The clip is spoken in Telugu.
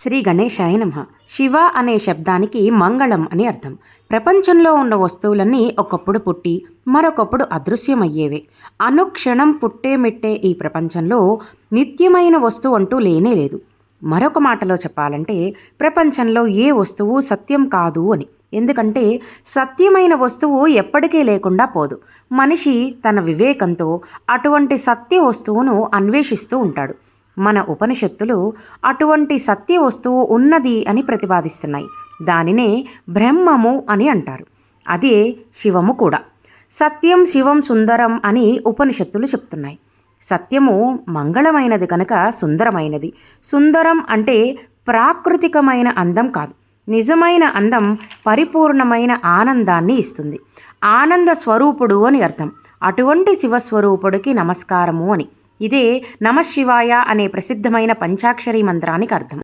శ్రీ గణేశాయ నమ. శివ అనే శబ్దానికి మంగళం అని అర్థం. ప్రపంచంలో ఉన్న వస్తువులన్నీ ఒకప్పుడు పుట్టి మరొకప్పుడు అదృశ్యమయ్యేవే. అనుక్షణం పుట్టే మెట్టే ఈ ప్రపంచంలో నిత్యమైన వస్తువు అంటూ లేనే లేదు. మరొక మాటలో చెప్పాలంటే ప్రపంచంలో ఏ వస్తువు సత్యం కాదు అని. ఎందుకంటే సత్యమైన వస్తువు ఎప్పటికీ లేకుండా పోదు. మనిషి తన వివేకంతో అటువంటి సత్య వస్తువును అన్వేషిస్తూ ఉంటాడు. మన ఉపనిషత్తులు అటువంటి సత్య వస్తువు ఉన్నది అని ప్రతిపాదిస్తున్నాయి. దానినే బ్రహ్మము అని అంటారు. అదే శివము కూడా. సత్యం శివం సుందరం అని ఉపనిషత్తులు చెప్తున్నాయి. సత్యము మంగళమైనది కనుక సుందరమైనది. సుందరం అంటే ప్రాకృతికమైన అందం కాదు. నిజమైన అందం పరిపూర్ణమైన ఆనందాన్ని ఇస్తుంది. ఆనంద స్వరూపుడు అని అర్థం. అటువంటి శివస్వరూపుడికి నమస్కారము అని. ఇదే నమశివాయ అనే ప్రసిద్ధమైన పంచాక్షరి మంత్రానికి అర్థం.